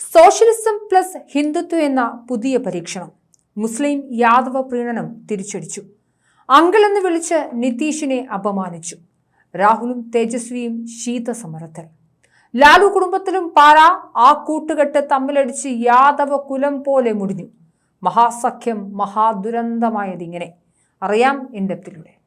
Socialism plus Hindutva എന്ന പുതിയ പരീക്ഷണം. മുസ്ലിം യാദവ പ്രീണനം തിരിച്ചടിച്ചു. അങ്കിൾ എന്ന് വിളിച്ച് നിതീഷിനെ അപമാനിച്ചു. രാഹുലും തേജസ്വിയും ശീതസമരത്തിൽ. ലാലു കുടുംബത്തിലും പാര ആ കൂട്ടുകെട്ട് തമ്മിലടിച്ച് യാദവ കുലം പോലെ മുടിഞ്ഞു. മഹാസഖ്യം മഹാദുരന്തമായതിങ്ങനെ. അറിയാം ഇൻഡെപ്തിലൂടെ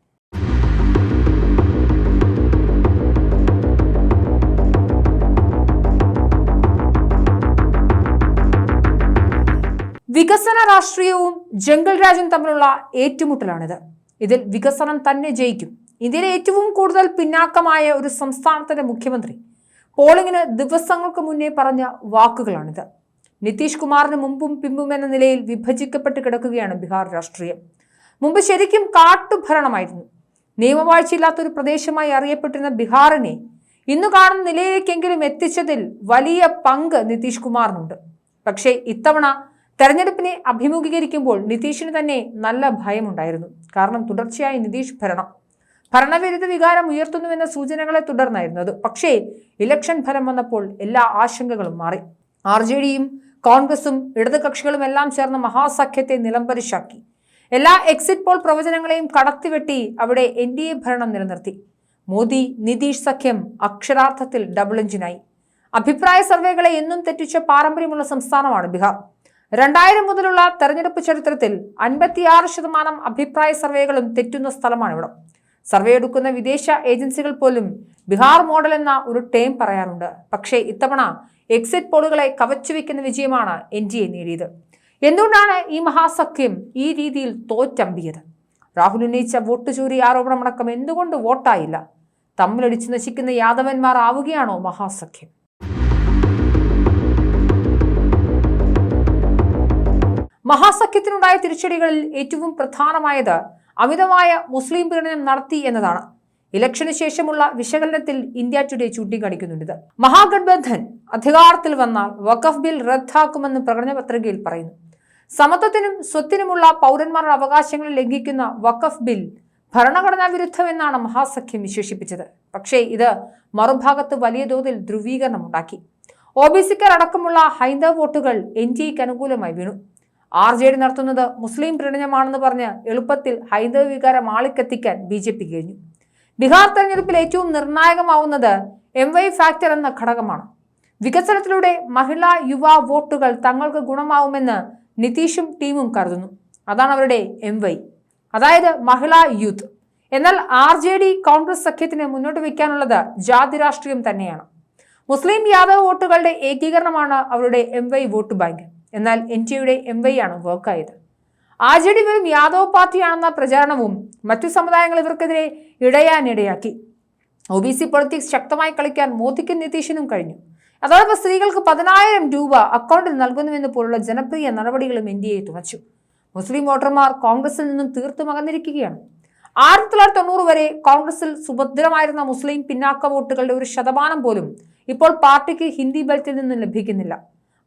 വികസന രാഷ്ട്രീയവും ജംഗൽ രാജ്യം തമ്മിലുള്ള ഏറ്റുമുട്ടലാണിത്. ഇതിൽ വികസനം തന്നെ ജയിക്കും. ഇന്ത്യയിലെ ഏറ്റവും കൂടുതൽ പിന്നാക്കമായ ഒരു സംസ്ഥാനത്തിന്റെ മുഖ്യമന്ത്രി പോളിംഗിന് ദിവസങ്ങൾക്ക് മുന്നേ പറഞ്ഞ വാക്കുകളാണിത്. നിതീഷ് കുമാറിന് മുമ്പും പിമ്പും എന്ന നിലയിൽ വിഭജിക്കപ്പെട്ട് കിടക്കുകയാണ് ബീഹാർ രാഷ്ട്രീയം. മുമ്പ് ശരിക്കും കാട്ടുഭരണമായിരുന്നു. നിയമവാഴ്ചയില്ലാത്ത ഒരു പ്രദേശമായി അറിയപ്പെട്ടിരുന്ന ബീഹാറിനെ ഇന്ന് കാണുന്ന നിലയിലേക്കെങ്കിലും എത്തിച്ചതിൽ വലിയ പങ്ക് നിതീഷ് കുമാറിനുണ്ട്. പക്ഷേ ഇത്തവണ തെരഞ്ഞെടുപ്പിനെ അഭിമുഖീകരിക്കുമ്പോൾ നിതീഷിന് തന്നെ നല്ല ഭയമുണ്ടായിരുന്നു. കാരണം തുടർച്ചയായി നിതീഷ് ഭരണം. ഭരണവിരുദ്ധ വികാരം ഉയർത്തുന്നുവെന്ന സൂചനകളെ തുടർന്നായിരുന്നു അത്. പക്ഷേ ഇലക്ഷൻ ഫലം വന്നപ്പോൾ എല്ലാ ആശങ്കകളും മാറി. ആർ ജെ ഡിയും കോൺഗ്രസും ഇടതുകക്ഷികളും എല്ലാം ചേർന്ന് മഹാസഖ്യത്തെ നിലംപരിശാക്കി എല്ലാ എക്സിറ്റ് പോൾ പ്രവചനങ്ങളെയും കടത്തിവെട്ടി അവിടെ എൻ ഡി എ ഭരണം നിലനിർത്തി. മോദി നിതീഷ് സഖ്യം അക്ഷരാർത്ഥത്തിൽ ഡബിൾ എഞ്ചിനായി അഭിപ്രായ സർവേകളെ എന്നും തെറ്റിച്ച പാരമ്പര്യമുള്ള സംസ്ഥാനമാണ് ബീഹാർ. രണ്ടായിരം മുതലുള്ള തെരഞ്ഞെടുപ്പ് ചരിത്രത്തിൽ അൻപത്തിയാറ് ശതമാനം അഭിപ്രായ സർവേകളും തെറ്റുന്ന സ്ഥലമാണ് ഇവിടം സർവേ എടുക്കുന്ന വിദേശ ഏജൻസികൾ പോലും ബിഹാർ മോഡൽ എന്ന ഒരു ടേം പറയാറുണ്ട്. പക്ഷേ ഇത്തവണ എക്സിറ്റ് പോളുകളെ കവച്ചുവെക്കുന്ന വിജയമാണ് എൻ ഡി എ നേടിയത്. എന്തുകൊണ്ടാണ് ഈ മഹാസഖ്യം ഈ രീതിയിൽ തോറ്റമ്പിയത്? രാഹുൽ ഉന്നയിച്ച വോട്ട് ചൂരി ആരോപണമടക്കം എന്തുകൊണ്ട് വോട്ടായില്ല? തമ്മിലടിച്ചു നശിക്കുന്ന യാദവന്മാർ ആവുകയാണോ മഹാസഖ്യം? മഹാസഖ്യത്തിനുണ്ടായ തിരിച്ചടികളിൽ ഏറ്റവും പ്രധാനമായത് അമിതമായ മുസ്ലിം പീഡനം നടത്തി എന്നതാണ്. ഇലക്ഷന് ശേഷമുള്ള വിശകലനത്തിൽ ഇന്ത്യ ടുഡേ ചൂണ്ടിക്കാണിക്കുന്നുണ്ട് മഹാഗഡ്ബന്ധൻ അധികാരത്തിൽ വന്നാൽ വഖഫ് ബിൽ റദ്ദാക്കുമെന്ന് പ്രകടന പത്രികയിൽ പറയുന്നു. സമത്വത്തിനും സ്വത്തിനുമുള്ള പൗരന്മാരുടെ അവകാശങ്ങൾ ലംഘിക്കുന്ന വഖഫ് ബിൽ ഭരണഘടനാ വിരുദ്ധമെന്നാണ് മഹാസഖ്യം വിശേഷിപ്പിച്ചത്. പക്ഷേ ഇത് മറുഭാഗത്ത് വലിയ തോതിൽ ധ്രുവീകരണമുണ്ടാക്കി. ഒ ബി സിക്കാർ അടക്കമുള്ള ഹൈന്ദവ വോട്ടുകൾ എൻ ഡി എക്ക് അനുകൂലമായി വീണു. ആർ ജെ ഡി നടത്തുന്നത് മുസ്ലിം പ്രണയമാണെന്ന് പറഞ്ഞ് എളുപ്പത്തിൽ ഹൈന്ദവ വികാരം ആളിക്കെത്തിക്കാൻ ബി ജെ പി കഴിഞ്ഞു. ബീഹാർ തെരഞ്ഞെടുപ്പിൽ ഏറ്റവും നിർണായകമാവുന്നത് എം വൈ ഫാക്ടർ എന്ന ഘടകമാണ്. വികസനത്തിലൂടെ മഹിളാ യുവ വോട്ടുകൾ തങ്ങൾക്ക് ഗുണമാവുമെന്ന് നിതീഷും ടീമും കരുതുന്നു. അതാണ് അവരുടെ എം വൈ. അതായത് മഹിളാ യൂത്ത്. എന്നാൽ ആർ ജെ ഡി കോൺഗ്രസ് സഖ്യത്തിന് മുന്നോട്ട് വയ്ക്കാനുള്ളത് ജാതി രാഷ്ട്രീയം തന്നെയാണ്. മുസ്ലിം യാദവ് വോട്ടുകളുടെ ഏകീകരണമാണ് അവരുടെ എം വൈ വോട്ട് ബാങ്ക്. എന്നാൽ എൻ ടി എം വൈ ആണ് വർക്കായത്. ആർ ജെ ഡി വെറും യാദവ് പാർട്ടിയാണെന്ന പ്രചാരണവും മറ്റു സമുദായങ്ങൾ ഇവർക്കെതിരെ ഇടയാനിടയാക്കി. ഒ ബി സി പൊളിറ്റിക്സ് ശക്തമായി കളിക്കാൻ മോദിക്കും നിതീഷിനും കഴിഞ്ഞു. അതോടൊപ്പം സ്ത്രീകൾക്ക് പതിനായിരം രൂപ അക്കൗണ്ടിൽ നൽകുന്നുവെന്ന് പോലുള്ള ജനപ്രിയ നടപടികളും ഇന്ത്യയെ തുണച്ചു മുസ്ലിം വോട്ടർമാർ കോൺഗ്രസിൽ നിന്നും തീർത്തും അകന്നിരിക്കുകയാണ്. ആയിരത്തി തൊള്ളായിരത്തി തൊണ്ണൂറ് വരെ കോൺഗ്രസിൽ സുഭദ്രമായിരുന്ന മുസ്ലിം പിന്നാക്ക വോട്ടുകളുടെ ഒരു ശതമാനം പോലും ഇപ്പോൾ പാർട്ടിക്ക് ഹിന്ദി ബെൽറ്റിൽ നിന്നും ലഭിക്കുന്നില്ല.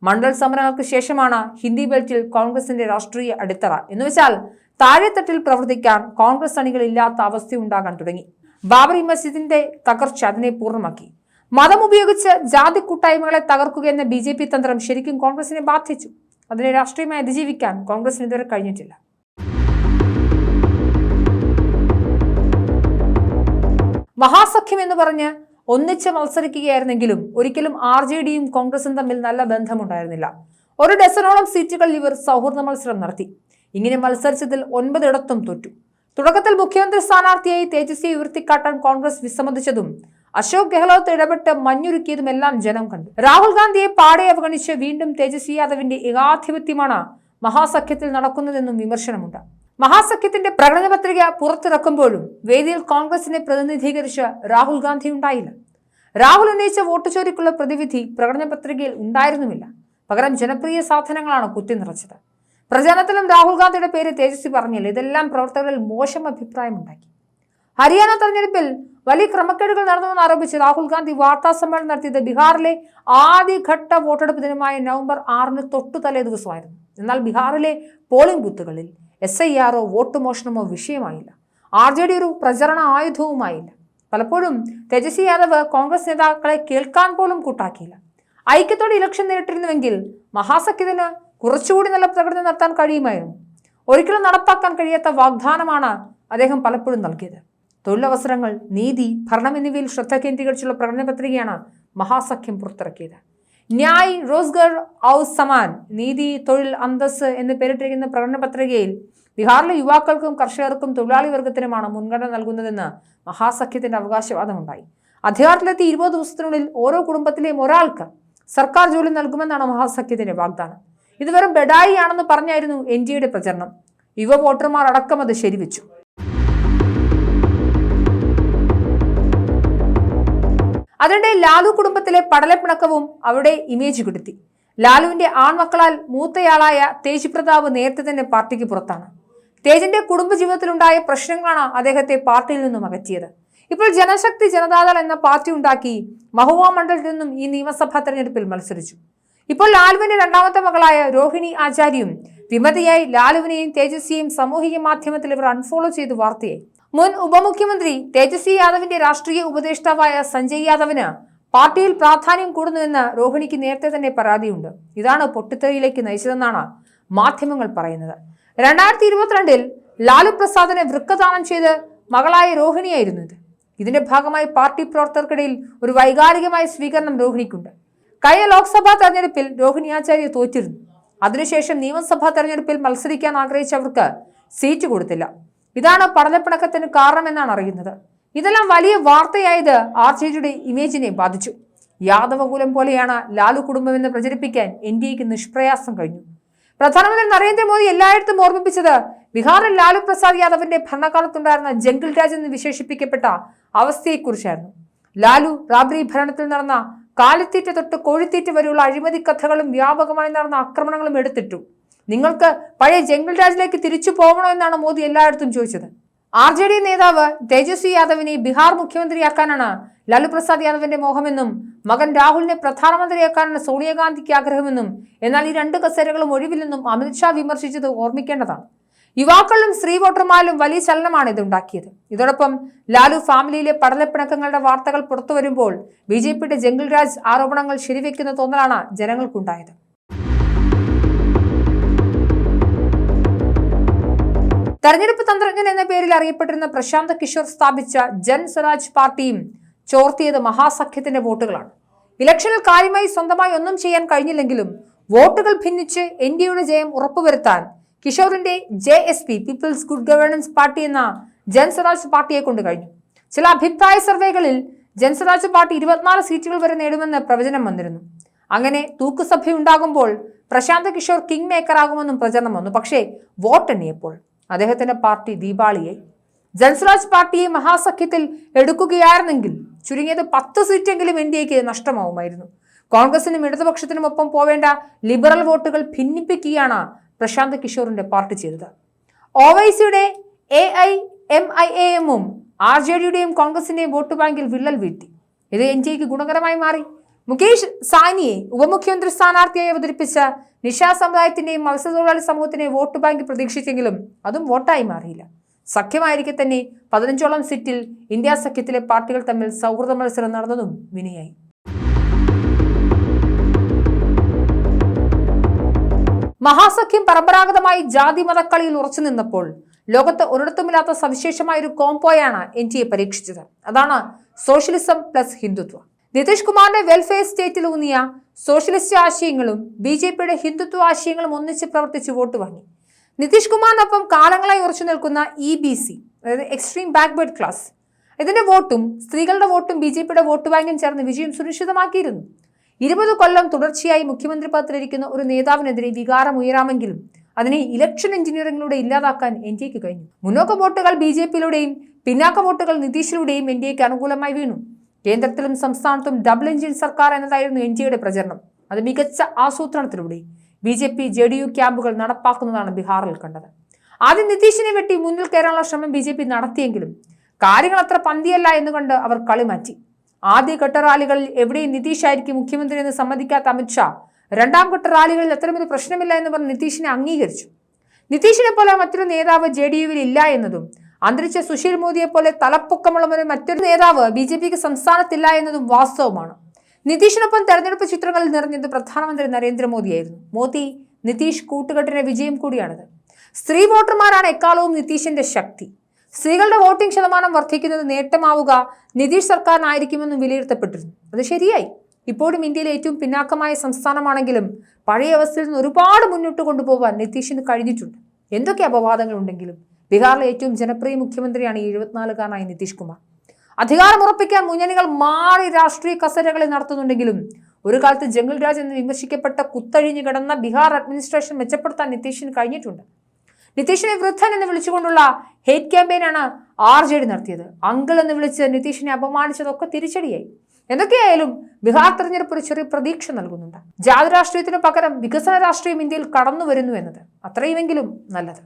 മണ്ഡൽ സമരങ്ങൾക്ക് ശേഷമാണ് ഹിന്ദി ബെൽറ്റിൽ കോൺഗ്രസിന്റെ രാഷ്ട്രീയ അടിത്തറ. എന്ന് എന്നുവെച്ചാൽ താഴെത്തട്ടിൽ പ്രവർത്തിക്കാൻ കോൺഗ്രസ് അണികൾ ഇല്ലാത്ത അവസ്ഥയുണ്ടാകാൻ തുടങ്ങി. ബാബറി മസ്ജിദിന്റെ തകർച്ച അതിനെ പൂർണമാക്കി. മതം ഉപയോഗിച്ച് ജാതി കൂട്ടായ്മകളെ തകർക്കുക എന്ന ബി ജെ പി തന്ത്രം ശരിക്കും കോൺഗ്രസിനെ ബാധിച്ചു. അതിനെ രാഷ്ട്രീയമായി അതിജീവിക്കാൻ കോൺഗ്രസിന് ഇതുവരെ കഴിഞ്ഞിട്ടില്ല. മഹാസഖ്യം എന്ന് പറഞ്ഞ് ഒന്നിച്ച് മത്സരിക്കുകയായിരുന്നെങ്കിലും ഒരിക്കലും ആർ ജെ ഡിയും കോൺഗ്രസും തമ്മിൽ നല്ല ബന്ധമുണ്ടായിരുന്നില്ല. ഒരു ഡസനോളം സീറ്റുകളിൽ ഇവർ സൗഹൃദ മത്സരം നടത്തി. ഇങ്ങനെ മത്സരിച്ചതിൽ ഒൻപതിടത്തും തോറ്റു. തുടക്കത്തിൽ മുഖ്യമന്ത്രി സ്ഥാനാർത്ഥിയായി തേജസ്വി ഉയർത്തിക്കാട്ടാൻ കോൺഗ്രസ് വിസമ്മതിച്ചതും അശോക് ഗെഹ്ലോത്ത് ഇടപെട്ട് മഞ്ഞുരുക്കിയതുമെല്ലാം ജനം കണ്ടു. രാഹുൽ ഗാന്ധിയെ പാടെ അവഗണിച്ച് വീണ്ടും തേജസ്വി യാദവിന്റെ ഏകാധിപത്യമാണ് മഹാസഖ്യത്തിൽ നടക്കുന്നതെന്നും വിമർശനമുണ്ട്. മഹാസഖ്യത്തിന്റെ പ്രകടന പത്രിക പുറത്തിറക്കുമ്പോഴും വേദിയിൽ കോൺഗ്രസിനെ പ്രതിനിധീകരിച്ച് രാഹുൽ ഗാന്ധി ഉണ്ടായില്ല. രാഹുൽ ഉന്നയിച്ച വോട്ട് ചോരിക്കുള്ള പ്രതിവിധി പ്രകടന പത്രികയിൽ ഉണ്ടായിരുന്നുമില്ല. പകരം ജനപ്രിയ സാധനങ്ങളാണ് കുത്തി നിറച്ചത്. പ്രചാരണത്തിലും രാഹുൽ ഗാന്ധിയുടെ പേര് തേജസ്വി പറഞ്ഞില്ല. ഇതെല്ലാം പ്രവർത്തകരിൽ മോശം അഭിപ്രായമുണ്ടാക്കി ഹരിയാന തെരഞ്ഞെടുപ്പിൽ വലിയ ക്രമക്കേടുകൾ നടന്നുവെന്ന് ആരോപിച്ച് രാഹുൽ ഗാന്ധി വാർത്താ സമ്മേളനം നടത്തിയത് ബീഹാറിലെ ആദ്യഘട്ട വോട്ടെടുപ്പ് ദിനമായ നവംബർ ആറിന് തൊട്ടു തലേ ദിവസമായിരുന്നു. എന്നാൽ ബീഹാറിലെ പോളിംഗ് ബൂത്തുകളിൽ എസ് ഐ ആറോ വോട്ട് മോഷണമോ വിഷയമായില്ല. ആർ ജെ ഡി ഒരു പ്രചരണ ആയുധവുമായില്ല. പലപ്പോഴും തേജസ്വി യാദവ് കോൺഗ്രസ് നേതാക്കളെ കേൾക്കാൻ പോലും കൂട്ടാക്കിയില്ല. ഐക്യത്തോടെ ഇലക്ഷൻ നേരിട്ടിരുന്നുവെങ്കിൽ മഹാസഖ്യത്തിന് കുറച്ചുകൂടി നല്ല പ്രകടനം നടത്താൻ കഴിയുമായിരുന്നു. ഒരിക്കലും നടപ്പാക്കാൻ കഴിയാത്ത വാഗ്ദാനമാണ് അദ്ദേഹം പലപ്പോഴും നൽകിയത്. തൊഴിലവസരങ്ങൾ നീതി ഭരണം എന്നിവയിൽ ശ്രദ്ധ കേന്ദ്രീകരിച്ചുള്ള പ്രകടന പത്രികയാണ് മഹാസഖ്യം പുറത്തിറക്കിയത്. ന്യായ് റോസ്ഗർ ഔസ് സമാൻ നീതി തൊഴിൽ അന്തസ് എന്ന് പേരിട്ടിരിക്കുന്ന പ്രകടന പത്രികയിൽ ബീഹാറിലെ യുവാക്കൾക്കും കർഷകർക്കും തൊഴിലാളി വർഗത്തിനുമാണ് മുൻഗണന നൽകുന്നതെന്ന് മഹാസഖ്യത്തിന്റെ അവകാശവാദമുണ്ടായി. അധികാരത്തിലെത്തി ഇരുപത് ദിവസത്തിനുള്ളിൽ ഓരോ കുടുംബത്തിലെയും ഒരാൾക്ക് സർക്കാർ ജോലി നൽകുമെന്നാണ് മഹാസഖ്യത്തിന്റെ വാഗ്ദാനം. ഇത് വെറും ബെഡായി ആണെന്ന് പറഞ്ഞായിരുന്നു എൻ ഡി എയുടെ പ്രചരണം. യുവ വോട്ടർമാർ അടക്കം അത് ശരിവെച്ചു. അതിനിടെ ലാലു കുടുംബത്തിലെ പടലപ്പിണക്കവും അവിടെ ഇമേജ് കെടുത്തി. ലാലുവിന്റെ ആൺമക്കളാൽ മൂത്തയാളായ തേജ് പ്രതാപ് നേരത്തെ തന്നെ പാർട്ടിക്ക് പുറത്താണ്. തേജിന്റെ കുടുംബജീവിതത്തിലുണ്ടായ പ്രശ്നങ്ങളാണ് അദ്ദേഹത്തെ പാർട്ടിയിൽ നിന്നും അകറ്റിയത്. ഇപ്പോൾ ജനശക്തി ജനതാദൾ എന്ന പാർട്ടി ഉണ്ടാക്കി മഹുവ മണ്ഡലത്തിൽ നിന്നും ഈ നിയമസഭാ തെരഞ്ഞെടുപ്പിൽ മത്സരിച്ചു. ഇപ്പോൾ ലാലുവിന്റെ രണ്ടാമത്തെ മകളായ രോഹിണി ആചാര്യയും വിമതയായി ലാലുവിനെയും തേജസ്വിയെയും സാമൂഹിക മാധ്യമത്തിൽ ഇവർ അൺഫോളോ ചെയ്ത് വാർത്തയായി. മുൻ ഉപമുഖ്യമന്ത്രി തേജസ്വി യാദവിന്റെ രാഷ്ട്രീയ ഉപദേഷ്ടാവായ സഞ്ജയ് യാദവിന് പാർട്ടിയിൽ പ്രാധാന്യം കൂടുന്നുവെന്ന് രോഹിണിക്ക് നേരത്തെ തന്നെ പരാതിയുണ്ട്. ഇതാണ് പൊട്ടിത്തെറിയിലേക്ക് നയിച്ചതെന്നാണ് മാധ്യമങ്ങൾ പറയുന്നത്. രണ്ടായിരത്തി ഇരുപത്തിരണ്ടിൽ ലാലു പ്രസാദിനെ വൃക്കദാനം ചെയ്ത് മകളായ രോഹിണിയായിരുന്നു ഇത്. ഇതിന്റെ ഭാഗമായി പാർട്ടി പ്രവർത്തകർക്കിടയിൽ ഒരു വൈകാരികമായ സ്വീകരണം രോഹിണിക്കുണ്ട്. കഴിഞ്ഞ ലോക്സഭാ തെരഞ്ഞെടുപ്പിൽ രോഹിണി ആചാര്യ തോറ്റിരുന്നു. അതിനുശേഷം നിയമസഭാ തെരഞ്ഞെടുപ്പിൽ മത്സരിക്കാൻ ആഗ്രഹിച്ചവർക്ക് സീറ്റ് കൊടുത്തില്ല. ഇതാണ് പടലപ്പിണക്കത്തിന് കാരണമെന്നാണ് അറിയുന്നത്. ഇതെല്ലാം വലിയ വാർത്തയായത് ആർ ജെ ഡിയുടെ ഇമേജിനെ ബാധിച്ചു. യാദവകുലം പോലെയാണ് ലാലു കുടുംബമെന്ന് പ്രചരിപ്പിക്കാൻ എൻ ഡി എക്ക് നിഷ്പ്രയാസം കഴിഞ്ഞു. പ്രധാനമന്ത്രി നരേന്ദ്രമോദി എല്ലായിടത്തും ഓർമ്മിപ്പിച്ചത് ബീഹാറിൽ ലാലു പ്രസാദ് യാദവിന്റെ ഭരണകാലത്തുണ്ടായിരുന്ന ജംഗിൾ രാജ് എന്ന് വിശേഷിപ്പിക്കപ്പെട്ട അവസ്ഥയെക്കുറിച്ചായിരുന്നു. ലാലു റാബ്രി ഭരണത്തിൽ നടന്ന കാലിത്തീറ്റ തൊട്ട് കോഴിത്തീറ്റ വരെയുള്ള അഴിമതി കഥകളും വ്യാപകമായി നടന്ന ആക്രമണങ്ങളും എടുത്തിട്ടു. നിങ്ങൾക്ക് പഴയ ജംഗിൾ രാജിലേക്ക് തിരിച്ചു പോകണോ എന്നാണ് മോദി എല്ലായിടത്തും ചോദിച്ചത്. ആർ ജെ ഡി നേതാവ് തേജസ്വി യാദവിനെ ബീഹാർ മുഖ്യമന്ത്രിയാക്കാനാണ് ലാലു പ്രസാദ് യാദവിന്റെ മോഹമെന്നും മകൻ രാഹുലിനെ പ്രധാനമന്ത്രിയാക്കാനാണ് സോണിയാഗാന്ധിക്ക് ആഗ്രഹമെന്നും എന്നാൽ ഈ രണ്ട് കസേരകളും ഒഴിവില്ലെന്നും അമിത്ഷാ വിമർശിച്ചത് ഓർമ്മിക്കേണ്ടതാണ്. യുവാക്കളിലും സ്ത്രീ വോട്ടർമാരിലും വലിയ ചലനമാണ് ഇത് ഉണ്ടാക്കിയത് ഇതോടൊപ്പം ലാലു ഫാമിലിയിലെ പടലപ്പിണക്കങ്ങളുടെ വാർത്തകൾ പുറത്തു വരുമ്പോൾ ബി ജെ പിയുടെ ജംഗിൾ രാജ് ആരോപണങ്ങൾ ശരിവെക്കുന്ന തോന്നലാണ് ജനങ്ങൾക്കുണ്ടായത്. തെരഞ്ഞെടുപ്പ് തന്ത്രജ്ഞൻ എന്ന പേരിൽ അറിയപ്പെട്ടിരുന്ന പ്രശാന്ത് കിഷോർ സ്ഥാപിച്ച ജൻ സ്വരാജ് പാർട്ടിയും ചോർത്തിയത് മഹാസഖ്യത്തിന്റെ വോട്ടുകളാണ്. ഇലക്ഷനിൽ കാര്യമായി സ്വന്തമായി ഒന്നും ചെയ്യാൻ കഴിഞ്ഞില്ലെങ്കിലും വോട്ടുകൾ ഭിന്നിച്ച് എൻ ഡി എയുടെ ജയം ഉറപ്പുവരുത്താൻ കിഷോറിന്റെ J S P people's good governance party എന്ന ജൻസ്വരാജ് പാർട്ടിയെ കൊണ്ട് കഴിഞ്ഞു. ചില അഭിപ്രായ സർവേകളിൽ ജൻസ്വരാജ് പാർട്ടി ഇരുപത്തിനാല് സീറ്റുകൾ വരെ നേടുമെന്ന് പ്രവചനം വന്നിരുന്നു. അങ്ങനെ തൂക്കുസഭയുണ്ടാകുമ്പോൾ പ്രശാന്ത് കിഷോർ കിങ് മേക്കറാകുമെന്നും പ്രചരണം വന്നു. പക്ഷേ വോട്ടെണ്ണിയപ്പോൾ അദ്ദേഹത്തിന്റെ പാർട്ടി ദീപാളിയെ ജൻസ്വരാജ് പാർട്ടിയെ മഹാസഖ്യത്തിൽ എടുക്കുകയായിരുന്നെങ്കിൽ ചുരുങ്ങിയത് പത്ത് സീറ്റെങ്കിലും ഇന്ത്യയ്ക്ക് നഷ്ടമാവുമായിരുന്നു. കോൺഗ്രസിനും ഇടതുപക്ഷത്തിനുമൊപ്പം പോവേണ്ട ലിബറൽ വോട്ടുകൾ ഭിന്നിപ്പിക്കുകയാണ് പ്രശാന്ത് കിഷോറിന്റെ പാർട്ടി ചെയ്തത്. ഒവൈസിയുടെ A I M I A എമ്മും ആർ ജെ ഡിയുടെയും കോൺഗ്രസിന്റെയും വോട്ട് ബാങ്കിൽ വിള്ളൽ വീഴ്ത്തി. ഇത് എൻ ഡി ഗുണകരമായി മാറി. മുകേഷ് സാനിയെ ഉപമുഖ്യമന്ത്രി സ്ഥാനാർത്ഥിയായി അവതരിപ്പിച്ച നിഷാ സമുദായത്തിന്റെയും മത്സ്യത്തൊഴിലാളി സമൂഹത്തിന്റെയും വോട്ട് ബാങ്ക് പ്രതീക്ഷിച്ചെങ്കിലും അതും വോട്ടായി മാറിയില്ല. സഖ്യമായിരിക്കെ തന്നെ പതിനഞ്ചോളം സീറ്റിൽ ഇന്ത്യ സഖ്യത്തിലെ പാർട്ടികൾ തമ്മിൽ സൗഹൃദ മത്സരം നടന്നതും വിനയായി. മഹാസഖ്യം പരമ്പരാഗതമായി ജാതി മതക്കളിയിൽ ഉറച്ചു നിന്നപ്പോൾ ലോകത്ത് ഒരിടത്തുമില്ലാത്ത സവിശേഷമായ ഒരു കോംപോയാണ് എൻ ടി എ പരീക്ഷിച്ചത്. അതാണ് സോഷ്യലിസം പ്ലസ് ഹിന്ദുത്വ. നിതീഷ് കുമാറിന്റെ വെൽഫെയർ സ്റ്റേറ്റിൽ ഊന്നിയ സോഷ്യലിസ്റ്റ് ആശയങ്ങളും ബി ജെ പിയുടെ ഹിന്ദുത്വ ആശയങ്ങളും ഒന്നിച്ച് പ്രവർത്തിച്ച് വോട്ട് വാങ്ങി. നിതീഷ് കുമാറിനൊപ്പം കാലങ്ങളായി ഉറച്ചു നിൽക്കുന്ന ഇ ബി സി അതായത് എക്സ്ട്രീം ബാക്ക്വേർഡ് ക്ലാസ് ഇതിന്റെ വോട്ടും സ്ത്രീകളുടെ വോട്ടും ബി ജെ പിയുടെ വോട്ട് ബാങ്കും ചേർന്ന് വിജയം സുനിശ്ചിതമാക്കിയിരുന്നു ഇരുപത് കൊല്ലം തുടർച്ചയായി മുഖ്യമന്ത്രി പദത്തിലിരിക്കുന്ന ഒരു നേതാവിനെതിരെ വികാരം ഉയരാമെങ്കിലും അതിനെ ഇലക്ഷൻ എഞ്ചിനീയറിംഗിലൂടെ ഇല്ലാതാക്കാൻ എൻ ഡി എക്ക് കഴിഞ്ഞു. മുന്നോക്ക വോട്ടുകൾ ബി ജെ പിയിലൂടെയും പിന്നാക്ക വോട്ടുകൾ നിതീഷിലൂടെയും എൻ ഡി എക്ക് അനുകൂലമായി വീണു. കേന്ദ്രത്തിലും സംസ്ഥാനത്തും ഡബിൾ എഞ്ചിൻ സർക്കാർ എന്നതായിരുന്നു എൻ ഡിയുടെ പ്രചരണം. അത് മികച്ച ആസൂത്രണത്തിലൂടെ B J P J D U ക്യാമ്പുകൾ നടപ്പാക്കുന്നതാണ് ബീഹാറിൽ കണ്ടത്. ആദ്യം നിതീഷിനെ വെട്ടി മുന്നിൽ കയറാനുള്ള ശ്രമം ബി ജെ പി നടത്തിയെങ്കിലും കാര്യങ്ങൾ അത്ര പന്തിയല്ല എന്ന് കണ്ട് അവർ കളി മാറ്റി. ആദ്യഘട്ട റാലികളിൽ എവിടെയും നിതീഷ് ആയിരിക്കും മുഖ്യമന്ത്രി എന്ന് സമ്മതിക്കാത്ത അമിത്ഷാ രണ്ടാം ഘട്ട റാലികളിൽ അത്തരമൊരു പ്രശ്നമില്ല എന്ന് പറഞ്ഞ് നിതീഷിനെ അംഗീകരിച്ചു. നിതീഷിനെ പോലെ മറ്റൊരു നേതാവ് ജെ ഡി യുവിൽ ഇല്ല എന്നതും അന്തരിച്ച സുശീൽ മോദിയെ പോലെ തലപ്പൊക്കമുള്ള മറ്റൊരു നേതാവ് ബി ജെ പിക്ക് സംസ്ഥാനത്തില്ല എന്നതും വാസ്തവമാണ്. നിതീഷിനൊപ്പം തെരഞ്ഞെടുപ്പ് ചിത്രങ്ങളിൽ നിറഞ്ഞത് പ്രധാനമന്ത്രി നരേന്ദ്രമോദിയായിരുന്നു. മോദി നിതീഷ് കൂട്ടുകെട്ടിന്റെ വിജയം കൂടിയാണിത്. സ്ത്രീ വോട്ടർമാരാണ് എക്കാലവും നിതീഷിന്റെ ശക്തി. സ്ത്രീകളുടെ വോട്ടിംഗ് ശതമാനം വർദ്ധിക്കുന്നത് നേട്ടമാവുക നിതീഷ് സർക്കാരിനായിരിക്കുമെന്നും വിലയിരുത്തപ്പെട്ടിരുന്നു. അത് ശരിയായി. ഇപ്പോഴും ഇന്ത്യയിലെ ഏറ്റവും പിന്നാക്കമായ സംസ്ഥാനമാണെങ്കിലും പഴയ അവസ്ഥയിൽ നിന്ന് ഒരുപാട് മുന്നോട്ട് കൊണ്ടുപോകാൻ നിതീഷിന് കഴിഞ്ഞിട്ടുണ്ട്. എന്തൊക്കെ അപവാദങ്ങളുണ്ടെങ്കിലും ബീഹാറിലെ ഏറ്റവും ജനപ്രിയ മുഖ്യമന്ത്രിയാണ് ഈ എഴുപത്തിനാലുകാരനായ നിതീഷ് കുമാർ. അധികാരം ഉറപ്പിക്കാൻ മുന്നണികൾ മാറി രാഷ്ട്രീയ കസരകളെ നടത്തുന്നുണ്ടെങ്കിലും ഒരു കാലത്ത് ജംഗിൾ രാജ് എന്ന് വിമർശിക്കപ്പെട്ട കുത്തഴിഞ്ഞു കിടന്ന ബീഹാർ അഡ്മിനിസ്ട്രേഷൻ മെച്ചപ്പെടുത്താൻ നിതീഷിന് കഴിഞ്ഞിട്ടുണ്ട്. നിതീഷിനെ വൃദ്ധൻ എന്ന് വിളിച്ചുകൊണ്ടുള്ള ഹേറ്റ് ക്യാമ്പയിനാണ് ആർ ജെ ഡി നടത്തിയത്. അങ്കിൾ എന്ന് വിളിച്ച് നിതീഷിനെ അപമാനിച്ചതൊക്കെ തിരിച്ചടിയായി. എന്തൊക്കെയായാലും ബീഹാർ തെരഞ്ഞെടുപ്പ് ഒരു ചെറിയ പ്രതീക്ഷ നൽകുന്നുണ്ട്. ജാതി രാഷ്ട്രീയത്തിന് പകരം വികസന രാഷ്ട്രീയം ഇന്ത്യയിൽ കടന്നു വരുന്നു എന്നത് അത്രയുമെങ്കിലും നല്ലത്.